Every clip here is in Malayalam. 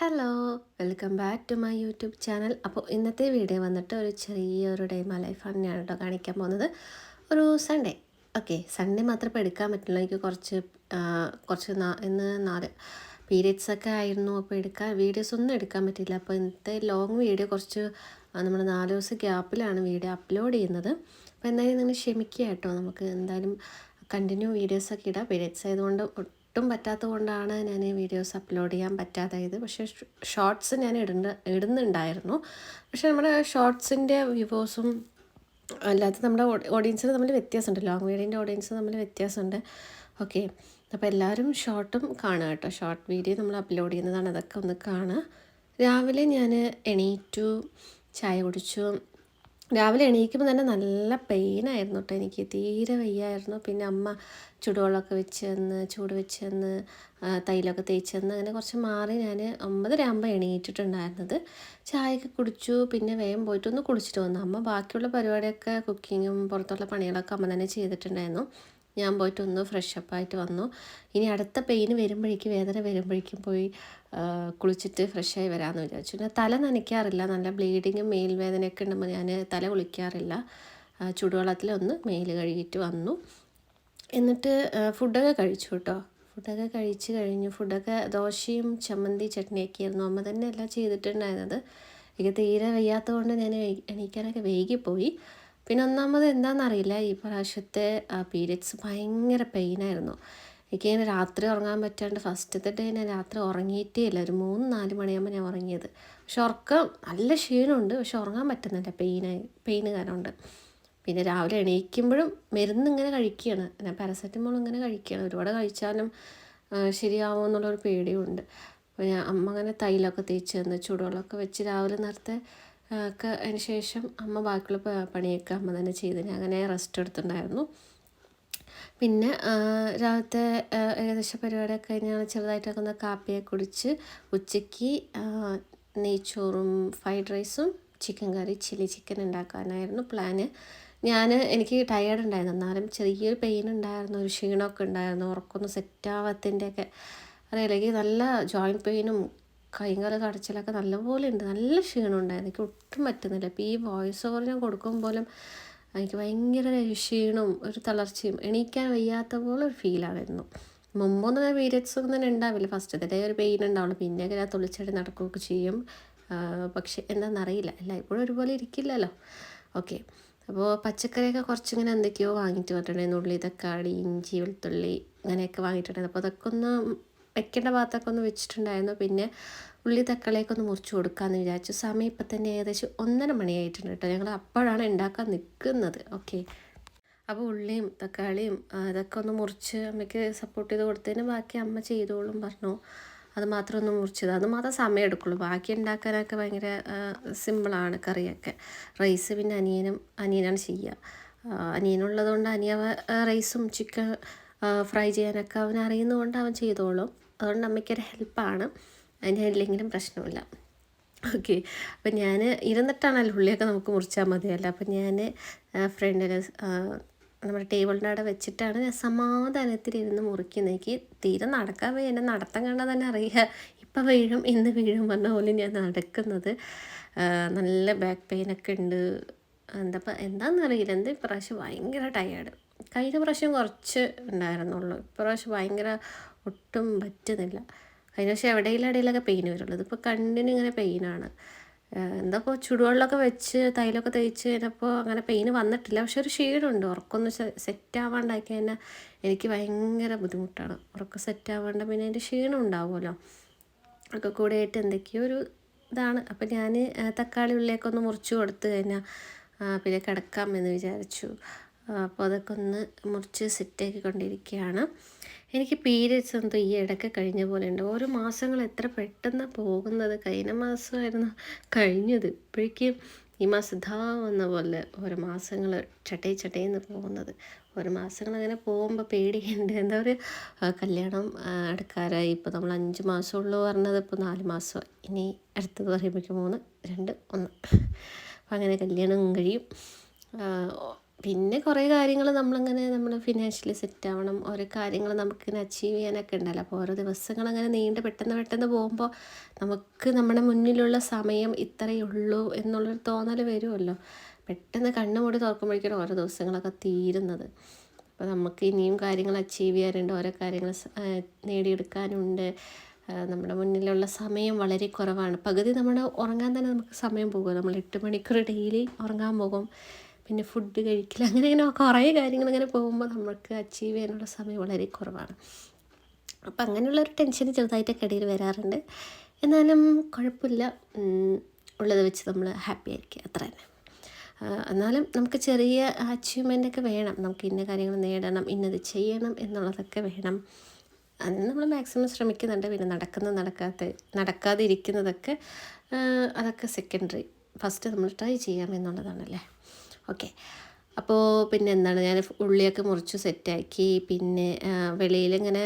Hello welcome back to my YouTube channel അപ്പോൾ ഇന്നത്തെ വീഡിയോ വന്നിട്ട് ഒരു ചെറിയൊരു ഡേ മൈ ലൈഫ് തന്നെയാണ് കേട്ടോ കാണിക്കാൻ പോകുന്നത്. ഒരു സൺഡേ ഓക്കെ സൺഡേ മാത്രമേ ഇപ്പോൾ എടുക്കാൻ പറ്റുള്ളൂ എനിക്ക് കുറച്ച് കുറച്ച് ഇന്ന് നാല് പീരിയഡ്സ് ഒക്കെ ആയിരുന്നു അപ്പോൾ എടുക്കാൻ. വീഡിയോസ് ഒന്നും എടുക്കാൻ പറ്റില്ല അപ്പോൾ ഇന്നത്തെ ലോങ് വീഡിയോ കുറച്ച് നമ്മൾ നാല് ദിവസം ഗ്യാപ്പിലാണ് വീഡിയോ അപ്ലോഡ് ചെയ്യുന്നത്. അപ്പോൾ എന്തായാലും നിങ്ങൾ ക്ഷമിക്കുക കേട്ടോ. നമുക്ക് എന്തായാലും കണ്ടിന്യൂ വീഡിയോസൊക്കെ ഇടാം. പീരിയഡ്സ് ആയതുകൊണ്ട് ഒട്ടും പറ്റാത്തത് കൊണ്ടാണ് ഞാൻ ഈ വീഡിയോസ് അപ്ലോഡ് ചെയ്യാൻ പറ്റാതായത്. പക്ഷേ ഷോർട്സ് ഞാൻ ഇടുന്ന ഇടുന്നുണ്ടായിരുന്നു. പക്ഷേ നമ്മുടെ ഷോർട്സിന്റെ വ്യൂവേഴ്സും അല്ലാത്ത നമ്മുടെ ഓഡിയൻസിന് തമ്മിൽ വ്യത്യാസമുണ്ട്. ലോങ് വീഡിയോന്റെ ഓഡിയൻസ് തമ്മിൽ വ്യത്യാസമുണ്ട്. ഓക്കെ അപ്പോൾ എല്ലാവരും ഷോർട്ടും കാണുക കേട്ടോ. ഷോർട്ട് വീഡിയോ നമ്മൾ അപ്ലോഡ് ചെയ്യുന്നതാണ്. അതൊക്കെ ഒന്ന് കാണുക. രാവിലെ ഞാൻ എണീറ്റു ചായ കുടിച്ചു രാവിലെ എണീക്കുമ്പോൾ തന്നെ നല്ല പെയിനായിരുന്നു കേട്ടോ എനിക്ക്. തീരെ വയ്യായിരുന്നു. പിന്നെ അമ്മ ചുടുവെള്ളമൊക്കെ വെച്ച് തന്ന് ചൂട് വെച്ച് തന്ന് തൈലൊക്കെ തേച്ച് തന്ന് അങ്ങനെ കുറച്ച് മാറി ഞാൻ ഒമ്പതര ആകുമ്പോൾ എണീറ്റിട്ടുണ്ടായിരുന്നത്. ചായയൊക്കെ കുടിച്ചു. പിന്നെ വേഗം പോയിട്ട് ഒന്ന് കുളിച്ചിട്ട് വന്നു. അമ്മ ബാക്കിയുള്ള പരിപാടിയൊക്കെ കുക്കിങ്ങും പുറത്തുള്ള പണികളൊക്കെ അമ്മ തന്നെ ചെയ്തിട്ടുണ്ടായിരുന്നു. ഞാൻ പോയിട്ട് ഒന്ന് ഫ്രഷ് അപ്പായിട്ട് വന്നു. ഇനി അടുത്ത പെയിൻ വരുമ്പോഴേക്കും വേദന വരുമ്പോഴേക്കും പോയി കുളിച്ചിട്ട് ഫ്രഷായി വരാമെന്ന് വിചാരിച്ചു. പിന്നെ തല നനയ്ക്കാറില്ല. നല്ല ബ്ലീഡിങ്ങും മേൽവേദനയൊക്കെ വേദനയൊക്കെ ഉണ്ടാകുമ്പോൾ ഞാൻ തല കുളിക്കാറില്ല. ചൂടുവെള്ളത്തിൽ ഒന്ന് മേൽ കഴുകിയിട്ട് വന്നു. എന്നിട്ട് ഫുഡൊക്കെ കഴിച്ചു കേട്ടോ. ഫുഡൊക്കെ കഴിച്ച് കഴിഞ്ഞു. ഫുഡൊക്കെ ദോശയും ചമ്മന്തി ചട്നിയൊക്കെ ആയിരുന്നു. അമ്മ തന്നെ എല്ലാം ചെയ്തിട്ടുണ്ടായിരുന്നത്. എനിക്ക് തീരെ വയ്യാത്തത് കൊണ്ട് ഞാൻ എണീ- എണീക്കാനൊക്കെ വൈകിപ്പോയി. പിന്നെ ഒന്നാമത് എന്താണെന്നറിയില്ല ഈ പ്രാവശ്യത്തെ പീരിയഡ്സ് ഭയങ്കര പെയിനായിരുന്നു. എനിക്കിങ്ങനെ രാത്രി ഉറങ്ങാൻ പറ്റാണ്ട് ഫസ്റ്റത്തെ ഡേ ഞാൻ രാത്രി ഉറങ്ങിയിട്ടേ ഇല്ല. ഒരു മൂന്ന് നാല് മണിയാകുമ്പോൾ ഞാൻ ഉറങ്ങിയത്. പക്ഷെ ഉറക്കം നല്ല ക്ഷീണമുണ്ട്. പക്ഷെ ഉറങ്ങാൻ പറ്റുന്നില്ല. പെയിനായി പെയിന് കാരണമുണ്ട്. പിന്നെ രാവിലെ എണീക്കുമ്പോഴും മരുന്ന് ഇങ്ങനെ കഴിക്കുകയാണ്. ഞാൻ പാരസെറ്റമോൾ ഇങ്ങനെ കഴിക്കുകയാണ്. ഒരുപാട് കഴിച്ചാലും ശരിയാവുമോ എന്നുള്ളൊരു പേടിയുണ്ട്. അപ്പോൾ ഞാൻ അമ്മ അങ്ങനെ തൈലൊക്കെ തേച്ച് തന്ന്. ചൂടുവെള്ളമൊക്കെ വെച്ച് രാവിലെ നേരത്തെ ഒക്കെ അതിന് ശേഷം അമ്മ ബാക്കിയുള്ള പണിയൊക്കെ അമ്മ തന്നെ ചെയ്ത് ഞാൻ അങ്ങനെ റെസ്റ്റ് എടുത്തിട്ടുണ്ടായിരുന്നു. പിന്നെ രാവിലത്തെ ഏകദേശം പരിപാടിയൊക്കെ കഴിഞ്ഞാൽ ചെറുതായിട്ടൊക്കെ ഒന്ന് കാപ്പിയൊക്കെ കുടിച്ച് ഉച്ചയ്ക്ക് നെയ്ച്ചോറും ഫ്രൈഡ് റൈസും ചിക്കൻ കറി ചില്ലി ചിക്കൻ ഉണ്ടാക്കാനായിരുന്നു പ്ലാന് ഞാൻ എനിക്ക് ടയേർഡ് ഉണ്ടായിരുന്നു. എന്നാലും ചെറിയൊരു പെയിൻ ഉണ്ടായിരുന്നു ഒരു ക്ഷീണമൊക്കെ ഉണ്ടായിരുന്നു ഉറക്കൊന്നും സെറ്റാവാത്തതിന്റെയൊക്കെ അറിയില്ലെങ്കിൽ നല്ല ജോയിന്റ് പെയിനും കൈകാല കടച്ചിലൊക്കെ നല്ലപോലെ ഉണ്ട് നല്ല ക്ഷീണം ഉണ്ടായിരുന്നു എനിക്ക് ഒട്ടും പറ്റുന്നില്ല. ഇപ്പോൾ ഈ വോയിസ് ഓവർ ഞാൻ കൊടുക്കും പോലും എനിക്ക് ഭയങ്കര ക്ഷീണവും ഒരു തളർച്ചയും എണീക്കാൻ വയ്യാത്ത പോലെ ഒരു ഫീലായിരുന്നു മുമ്പൊന്നും ഞാൻ പീരിയഡ്സ് ഒന്നും തന്നെ ഉണ്ടാവില്ല. ഫസ്റ്റ് ഡേ ഒരു പെയിൻ ഉണ്ടാവുള്ളൂ. പിന്നെയൊക്കെ ഞാൻ തുളിച്ചടി നടക്കുകയൊക്കെ ചെയ്യും. പക്ഷെ പക്ഷെ എന്താണെന്നറിയില്ല അല്ല ഇപ്പോഴും ഒരുപോലെ ഇരിക്കില്ലല്ലോ. ഓക്കെ അപ്പോൾ പച്ചക്കറിയൊക്കെ കുറച്ചിങ്ങനെ എന്തൊക്കെയോ വാങ്ങിയിട്ട് വന്നിട്ടുണ്ടായിരുന്നു. ഉള്ളി തക്കാളി ഇഞ്ചി വെളുത്തുള്ളി അങ്ങനെയൊക്കെ വാങ്ങിയിട്ടുണ്ടായിരുന്നു. അപ്പോൾ അതൊക്കെ ഒന്ന് വെക്കേണ്ട ഭാഗത്തൊക്കെ ഒന്ന് വെച്ചിട്ടുണ്ടായിരുന്നു. പിന്നെ ഉള്ളി തക്കാളിയൊക്കെ ഒന്ന് മുറിച്ച് കൊടുക്കാമെന്ന് വിചാരിച്ചു. സമയം ഇപ്പം തന്നെ ഏകദേശം ഒന്നര മണിയായിട്ടുണ്ട് കേട്ടോ. ഞങ്ങൾ അപ്പോഴാണ് ഉണ്ടാക്കാൻ നിൽക്കുന്നത്. ഓക്കെ. അപ്പോൾ ഉള്ളിയും തക്കാളിയും അതൊക്കെ ഒന്ന് മുറിച്ച് അമ്മയ്ക്ക് സപ്പോർട്ട് ചെയ്ത് കൊടുത്തതിന് ബാക്കി അമ്മ ചെയ്തോളും പറഞ്ഞു. അത് മാത്രം ഒന്ന് മുറിച്ചത്. അത് മാത്രം സമയം എടുക്കുള്ളൂ. ബാക്കി ഉണ്ടാക്കാനൊക്കെ ഭയങ്കര സിമ്പിളാണ് കറിയൊക്കെ. റൈസ് പിന്നെ അനിയനും അനിയനാണ് ചെയ്യുക. അനിയനുള്ളതുകൊണ്ട് അനിയ റൈസും ചിക്കൻ ഫ്രൈ ചെയ്യാനൊക്കെ അവൻ അറിയുന്നതുകൊണ്ട് അവൻ ചെയ്തോളും. അതുകൊണ്ട് അമ്മയ്ക്കൊരു ഹെൽപ്പാണ്. അതിന്റെ ഇല്ലെങ്കിലും പ്രശ്നമില്ല. ഓക്കെ. അപ്പം ഞാൻ ഇരുന്നിട്ടാണല്ലോ ഉള്ളിയൊക്കെ നമുക്ക് മുറിച്ചാൽ മതിയല്ലോ. അപ്പം ഞാൻ ഫ്രണ്ടിൽ നമ്മുടെ ടേബിളിന്റെ അവിടെ വെച്ചിട്ടാണ് ഞാൻ സമാധാനത്തിൽ ഇരുന്ന് മുറിക്കുന്നത്. എനിക്ക് തീരെ നടക്കാൻ പോയി എന്റെ നടത്തം കണ്ടാൽ തന്നെ അറിയുക ഇപ്പം വീഴും ഇന്ന് വീഴും പറഞ്ഞ പോലെ ഞാൻ നടക്കുന്നത്. നല്ല ബാക്ക് പെയിനൊക്കെ ഉണ്ട്. എന്താ എന്താണെന്നറിയില്ല എന്താ ഇപ്രാവശ്യം ഭയങ്കര ടയേർഡ് കഴിഞ്ഞ പ്രാവശ്യം കുറച്ച് ഉണ്ടായിരുന്നുള്ളൂ. ഇപ്രാവശ്യം ഭയങ്കര ഒട്ടും പറ്റുന്നില്ല. കഴിഞ്ഞ പക്ഷേ എവിടെയെങ്കിലും ഇടയിലൊക്കെ പെയിൻ വരുള്ളൂ. ഇതിപ്പോൾ കണ്ണിന് ഇങ്ങനെ പെയിനാണ് എന്താ ഇപ്പോൾ ചുടുവെള്ളമൊക്കെ വെച്ച് തൈലൊക്കെ തേച്ച് കഴിഞ്ഞപ്പോൾ അങ്ങനെ പെയിൻ വന്നിട്ടില്ല. പക്ഷെ ഒരു ക്ഷീണമുണ്ട്. ഉറക്കമൊന്ന് സെറ്റ് ആവാണ്ടാക്കി തന്നെ എനിക്ക് ഭയങ്കര ബുദ്ധിമുട്ടാണ്. ഉറക്കം സെറ്റ് ആവാണ്ട് പിന്നെ അതിന്റെ ക്ഷീണം ഉണ്ടാവുമല്ലോ. ഒക്കെ കൂടെ ആയിട്ട് എന്തൊക്കെയോ ഒരു ഇതാണ്. അപ്പം ഞാൻ തക്കാളി ഉള്ളിലേക്കൊന്ന് മുറിച്ച് കൊടുത്തു കഴിഞ്ഞാൽ പിന്നെ കിടക്കാം എന്ന് വിചാരിച്ചു. അപ്പോൾ അതൊക്കെ ഒന്ന് മുറിച്ച് സെറ്റാക്കി കൊണ്ടിരിക്കുകയാണ്. എനിക്ക് പീരിയഡ്സ് എന്തോ ഈ ഇടയ്ക്ക് കഴിഞ്ഞ പോലെ ഉണ്ട്. ഓരോ മാസങ്ങൾ എത്ര പെട്ടെന്ന് പോകുന്നത്. കഴിഞ്ഞ മാസമായിരുന്നു കഴിഞ്ഞത്. ഇപ്പോഴേക്കും ഈ മാസം ധാ വന്ന പോലെ ഓരോ മാസങ്ങൾ ചട്ടേ ചട്ടേന്ന് പോകുന്നത്. ഓരോ മാസങ്ങൾ അങ്ങനെ പോകുമ്പോൾ പേടിയുണ്ട് എന്താ പറയുക കല്യാണം അടുക്കാരായി. ഇപ്പോൾ നമ്മൾ അഞ്ച് മാസമുള്ളൂ പറഞ്ഞത്. ഇപ്പോൾ നാല് മാസം. ഇനി അടുത്തത് പറയുമ്പോഴേക്കും മൂന്ന് രണ്ട് ഒന്ന്. അപ്പം അങ്ങനെ കല്യാണം കഴിയും. പിന്നെ കുറേ കാര്യങ്ങൾ നമ്മളിങ്ങനെ നമ്മൾ ഫിനാൻഷ്യലി സെറ്റ് ആവണം. ഓരോ കാര്യങ്ങൾ നമുക്കിങ്ങനെ അച്ചീവ് ചെയ്യാനൊക്കെ ഉണ്ടല്ലോ അപ്പോൾ ഓരോ ദിവസങ്ങൾ അങ്ങനെ നീണ്ട് പെട്ടെന്ന് പെട്ടെന്ന് പോകുമ്പോൾ നമുക്ക് നമ്മുടെ മുന്നിലുള്ള സമയം ഇത്രയേ ഉള്ളൂ എന്നുള്ളൊരു തോന്നൽ വരുമല്ലോ പെട്ടെന്ന് കണ്ണുമൂടി തുറക്കുമ്പോഴേക്കാണ് ഓരോ ദിവസങ്ങളൊക്കെ തീരുന്നത്. അപ്പോൾ നമുക്ക് ഇനിയും കാര്യങ്ങൾ അച്ചീവ് ചെയ്യാനുണ്ട്. ഓരോ കാര്യങ്ങൾ നേടിയെടുക്കാനുണ്ട്. നമ്മുടെ മുന്നിലുള്ള സമയം വളരെ കുറവാണ്. പകുതി നമ്മുടെ ഉറങ്ങാൻ തന്നെ നമുക്ക് സമയം പോകും നമ്മൾ എട്ട് മണിക്കൂർ ഡെയിലി ഉറങ്ങാൻ പോകും. പിന്നെ ഫുഡ് കഴിക്കില്ല അങ്ങനെ ഇങ്ങനെ കുറേ കാര്യങ്ങൾ ഇങ്ങനെ പോകുമ്പോൾ നമുക്ക് അച്ചീവ് ചെയ്യാനുള്ള സമയം വളരെ കുറവാണ്. അപ്പം അങ്ങനെയുള്ള ഒരു ടെൻഷൻ ചെറുതായിട്ടൊക്കെ ഇടയിൽ വരാറുണ്ട്. എന്നാലും കുഴപ്പമില്ല ഉള്ളത് വെച്ച് നമ്മൾ ഹാപ്പി ആയിരിക്കുക. അത്ര തന്നെ. എന്നാലും നമുക്ക് ചെറിയ അച്ചീവ്മെന്റ് ഒക്കെ വേണം. നമുക്ക് ഇന്ന കാര്യങ്ങൾ നേടണം ഇന്നത് ചെയ്യണം എന്നുള്ളതൊക്കെ വേണം. അതിന് നമ്മൾ മാക്സിമം ശ്രമിക്കുന്നുണ്ട്. പിന്നെ നടക്കുന്ന നടക്കാത്ത നടക്കാതെ ഇരിക്കുന്നതൊക്കെ അതൊക്കെ സെക്കൻഡറി ഫസ്റ്റ് നമ്മൾ ട്രൈ ചെയ്യാം എന്നുള്ളതാണല്ലേ? ഓക്കെ. അപ്പോൾ പിന്നെ എന്താണ്? ഞാൻ ഉള്ളിയൊക്കെ മുറിച്ച് സെറ്റാക്കി. പിന്നെ വെളിയിൽ ഇങ്ങനെ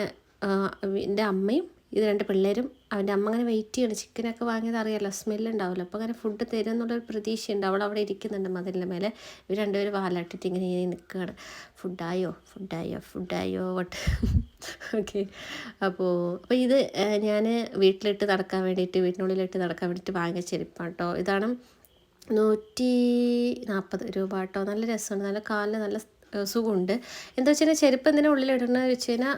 എന്റെ അമ്മയും ഇത് രണ്ട് പിള്ളേരും അവന്റെ അമ്മ അങ്ങനെ വെയിറ്റ് ചെയ്യണം. ചിക്കനൊക്കെ വാങ്ങിയത് അറിയാമല്ലോ സ്മെല്ല് ഉണ്ടാവില്ല അപ്പോൾ അങ്ങനെ ഫുഡ് തരും എന്നുള്ളൊരു പ്രതീക്ഷയുണ്ട്. അവൾ അവിടെ ഇരിക്കുന്നുണ്ട് മതിലിന്റെ മേലെ. ഇവർ രണ്ടുപേരും വാലാട്ടിട്ട് ഇങ്ങനെ ഇങ്ങനെ നിൽക്കുകയാണ്. ഫുഡായോ ഫുഡായോ ഫുഡായോ വട്ട് ഓക്കെ. അപ്പോൾ അപ്പോൾ ഇത് ഞാൻ വീട്ടിലിട്ട് നടക്കാൻ വേണ്ടിയിട്ട് വീട്ടിനുള്ളിലിട്ട് നടക്കാൻ വേണ്ടിയിട്ട് വാങ്ങിയ ഇതാണ് നൂറ്റി നാൽപ്പത് രൂപ കേട്ടോ. നല്ല രസമുണ്ട് നല്ല കാലിന് നല്ല സുഖമുണ്ട്. എന്താ വെച്ച് കഴിഞ്ഞാൽ ചെരുപ്പ് എന്തിനാ ഉള്ളിലിടണമെന്ന് വെച്ച് കഴിഞ്ഞാൽ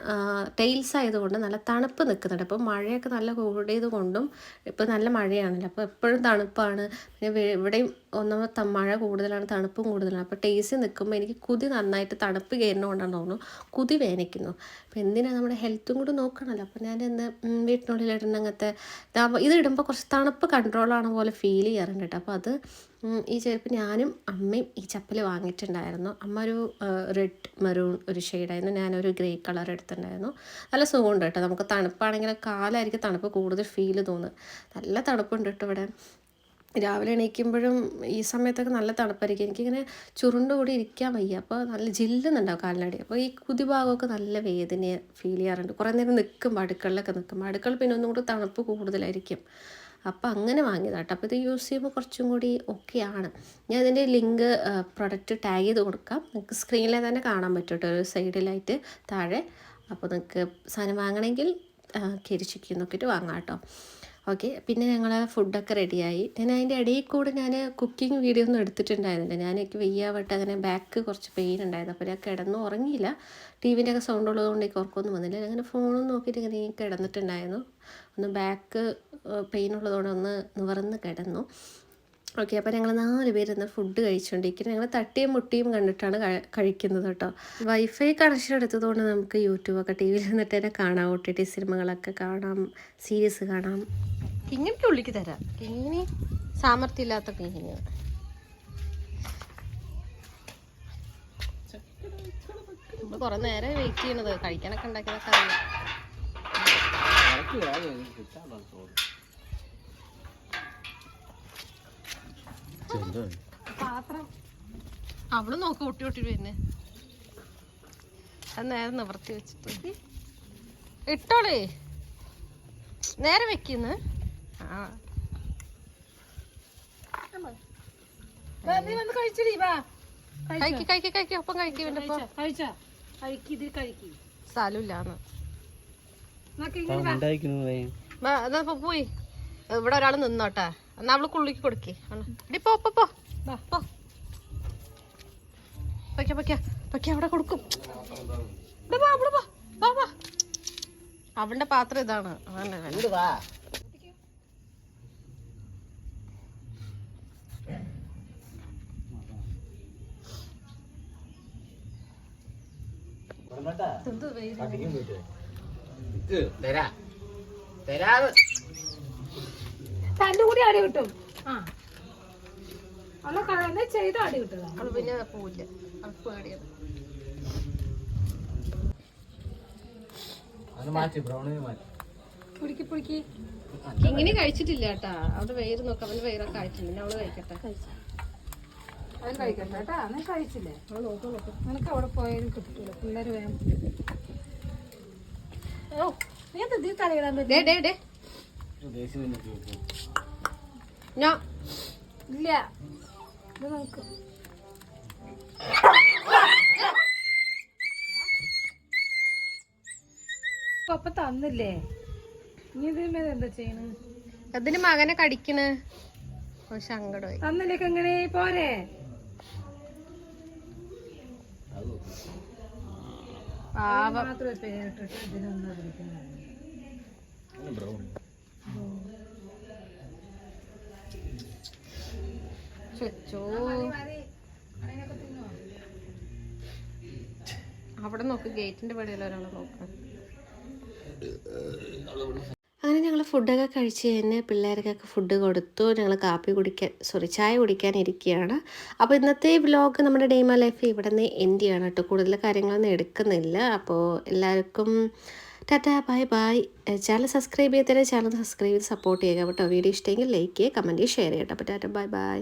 ടൈൽസ് ആയതുകൊണ്ട് നല്ല തണുപ്പ് നിൽക്കുന്നുണ്ട്. അപ്പോൾ മഴയൊക്കെ നല്ല കൂടിയത് കൊണ്ടും ഇപ്പോൾ നല്ല മഴയാണല്ലോ. അപ്പോൾ എപ്പോഴും തണുപ്പാണ്. പിന്നെ ഇവിടെയും ഒന്നാമത് ത- മഴ കൂടുതലാണ് തണുപ്പും കൂടുതലാണ്. അപ്പോൾ ടേസ്റ്റ് നിൽക്കുമ്പോൾ എനിക്ക് കുതി നന്നായിട്ട് തണുപ്പ് കയറുന്നതുകൊണ്ടാണ് തോന്നുന്നു. കുതി വേനിക്കുന്നു. അപ്പോൾ എന്തിനാ നമ്മുടെ ഹെൽത്തും കൂടി നോക്കണമല്ലോ അപ്പോൾ ഞാൻ ഇന്ന് വീട്ടിനുള്ളിൽ ഇടുന്ന അങ്ങനത്തെ ഇത് ഇടുമ്പോൾ കുറച്ച് തണുപ്പ് കൺട്രോളാണ് പോലെ ഫീൽ ചെയ്യാറുണ്ട് കേട്ടോ. അപ്പോൾ അത് ഈ ചെരുപ്പ് ഞാനും അമ്മയും ഈ ചപ്പൽ വാങ്ങിയിട്ടുണ്ടായിരുന്നു. അമ്മ ഒരു റെഡ് മെറൂൺ ഒരു ഷെയ്ഡായിരുന്നു ഞാനൊരു ഗ്രേ കളർ എടുത്തിട്ടുണ്ടായിരുന്നു. നല്ല സുഖമുണ്ട് കേട്ടോ. നമുക്ക് തണുപ്പാണെങ്കിൽ കാലായിരിക്കും തണുപ്പ് കൂടുതൽ ഫീൽ തോന്നുന്നത് നല്ല തണുപ്പുണ്ട് കേട്ടോ ഇവിടെ. രാവിലെ എണീക്കുമ്പോഴും ഈ സമയത്തൊക്കെ നല്ല തണുപ്പായിരിക്കും. എനിക്കിങ്ങനെ ചുരുണ്ട് കൂടി ഇരിക്കാൻ വയ്യ. അപ്പോൾ നല്ല ജില്ലുന്നുണ്ടാവും കാലിനടി അപ്പോൾ ഈ കുതിഭാഗമൊക്കെ നല്ല വേദന ഫീൽ ചെയ്യാറുണ്ട്. കുറേ നേരം നിൽക്കുമ്പോൾ അടുക്കളിലൊക്കെ നിൽക്കുമ്പോൾ അടുക്കള പിന്നെ ഒന്നും കൂടി തണുപ്പ് കൂടുതലായിരിക്കും. അപ്പോൾ അങ്ങനെ വാങ്ങിയതാട്ടോ അപ്പോൾ ഇത് യൂസ് ചെയ്യുമ്പോൾ കുറച്ചും കൂടി ഓക്കെയാണ് ഞാൻ ഇതിന്റെ ലിങ്ക് പ്രൊഡക്റ്റ് ടാഗ് ചെയ്ത് കൊടുക്കാം. നിങ്ങൾക്ക് സ്ക്രീനിൽ തന്നെ കാണാൻ പറ്റും ഒരു സൈഡിലായിട്ട് താഴെ. അപ്പോൾ നിങ്ങൾക്ക് സാധനം വാങ്ങണമെങ്കിൽ കരിച്ചിക്ക് നോക്കിയിട്ട് വാങ്ങാം കേട്ടോ. ഓക്കെ പിന്നെ ഞങ്ങൾ ഫുഡൊക്കെ റെഡിയായി ഞാൻ അതിന്റെ ഇടയിൽ കൂടെ ഞാൻ കുക്കിംഗ് വീഡിയോ ഒന്നും എടുത്തിട്ടുണ്ടായിരുന്നില്ല. ഞാൻ എനിക്ക് വെയ്യാവട്ട് അങ്ങനെ ബാക്ക് കുറച്ച് പെയിൻ ഉണ്ടായിരുന്നു. അപ്പോൾ ഞാൻ കിടന്നു ഉറങ്ങിയില്ല. ടി വിന്റെ ഒക്കെ സൗണ്ട് ഉള്ളതുകൊണ്ട് എനിക്ക് ഉറക്കമൊന്നും വന്നില്ല. അങ്ങനെ ഫോണും നോക്കിയിട്ട് ഇങ്ങനെ കിടന്നിട്ടുണ്ടായിരുന്നു. ഒന്ന് ബാക്ക് പെയിൻ ഉള്ളതുകൊണ്ട് ഒന്ന് നിവർന്ന് കിടന്നു. ഓക്കെ അപ്പോൾ ഞങ്ങൾ നാല് പേര് ഇന്ന് ഫുഡ് കഴിച്ചുകൊണ്ടിരിക്കുന്നത് ഞങ്ങൾ തട്ടിയും മുട്ടിയും കണ്ടിട്ടാണ് കഴി- കഴിക്കുന്നത് കേട്ടോ. വൈഫൈ കണക്ഷൻ എടുത്തതുകൊണ്ട് നമുക്ക് യൂട്യൂബൊക്കെ ടി വിയിൽ നിന്നിട്ട് തന്നെ കാണാം. ഒ ടി ടി സിനിമകളൊക്കെ കാണാം. സീരീസ് കാണാം. കിങ്ങിന്റെ ഉള്ളിക്ക് തരാം. കിങ്ങിനി സാമർഥ്യമില്ലാത്ത കിങ്ങിനി നമ്മൾ കുറേ നേരം വെയിറ്റ് ചെയ്യണത്. കഴിക്കാനൊക്കെ ഉണ്ടാക്കിയതൊക്കെ അറിയാം. അവൾ നോക്ക് ഒട്ടി ഒട്ടി വരുന്നേ. അത് നേരെ നിവർത്തി വെച്ചിട്ട്. ഇട്ടോളേ. നേരെ വെക്കുന്നു. ആ. സ്ഥലമില്ലാന്ന്. പോയി. ഇവിടെ ഒരാൾ നിന്നോട്ടെ. എന്നാ അവൾ കുള്ളിക്ക് കൊടുക്കേ. ഇടി പോ പോ പോ. വാ. പോ. പൊയ്ക്കോ പൊയ്ക്കോ. പൊയ്ക്കോ അവിടെ കൊടുക്കും. അവളുടെ പാത്രം ഇതാണ്. തരാ. വേണ്ട. തന്റെ കൂടി അടി കിട്ടും. ആ. അവളെ കളയുന്ന ചെയ്ത അടി കിട്ടുക അവൾ പിന്നെ പോവില്ല അവൾക്ക് പേടിയത് പിടിക്ക് പിടിക്ക്. ഇങ്ങനെ കഴിച്ചിട്ടില്ല കേട്ടാ. അവിടെ വയറ് നോക്ക അവന്റെ വയറൊക്കെ ആയിട്ടില്ല അവൾ കഴിക്കട്ടെ. അവൻ കഴിക്കട്ടെ കേട്ടാ. നീ കഴിച്ചില്ലേ? നിനക്ക് അവിടെ പോയാലും കിട്ടൂല പിള്ളേര് വേണം ഓ നീ എന്താ തലയിടാൻ പറ്റും ഞാൻ ഇല്ല ഇത് നോക്കും അപ്പൊ തന്നില്ലേ? ഇനി ഇതിന്മേൽ എന്താ ചെയ്യണ്? അതിന് മകനെ കടിക്കണ്. ഓ സങ്കടമായി തന്നില്ലേ എങ്ങനെ പോരെ. പാവം. മാത്രമേ ഇതിനൊന്നും അവിടെ നോക്ക് ഗേറ്റിന്റെ പടിയിൽ ഒരാളെ നോക്കാം. അങ്ങനെ ഞങ്ങൾ ഫുഡൊക്കെ കഴിച്ച് കഴിഞ്ഞ് പിള്ളേർക്കൊക്കെ ഫുഡ് കൊടുത്തു. ഞങ്ങൾ കാപ്പി കുടിക്കാൻ സോറി ചായ കുടിക്കാൻ ഇരിക്കുകയാണ്. അപ്പോൾ ഇന്നത്തെ വ്ലോഗ് നമ്മുടെ ഡെയ്മ ലൈഫ് ഇവിടെ നിന്ന് എൻഡ് ചെയ്യണം കേട്ടോ. കൂടുതൽ കാര്യങ്ങളൊന്നും എടുക്കുന്നില്ല. അപ്പോൾ എല്ലാവർക്കും tata bye bye. Channel subscribe ചെയ്തേരെ channel subscribe ചെയ്ത് സപ്പോർട്ട് ചെയ്യുക കേട്ടോ. വീഡിയോ ഇഷ്ടമെങ്കിൽ ലൈക്ക് ചെയ്യുക കമന്റ് ചെയ്യുക ഷെയർ ചെയ്യട്ടോ അപ്പോൾ ടാറ്റ ബൈ ബൈ.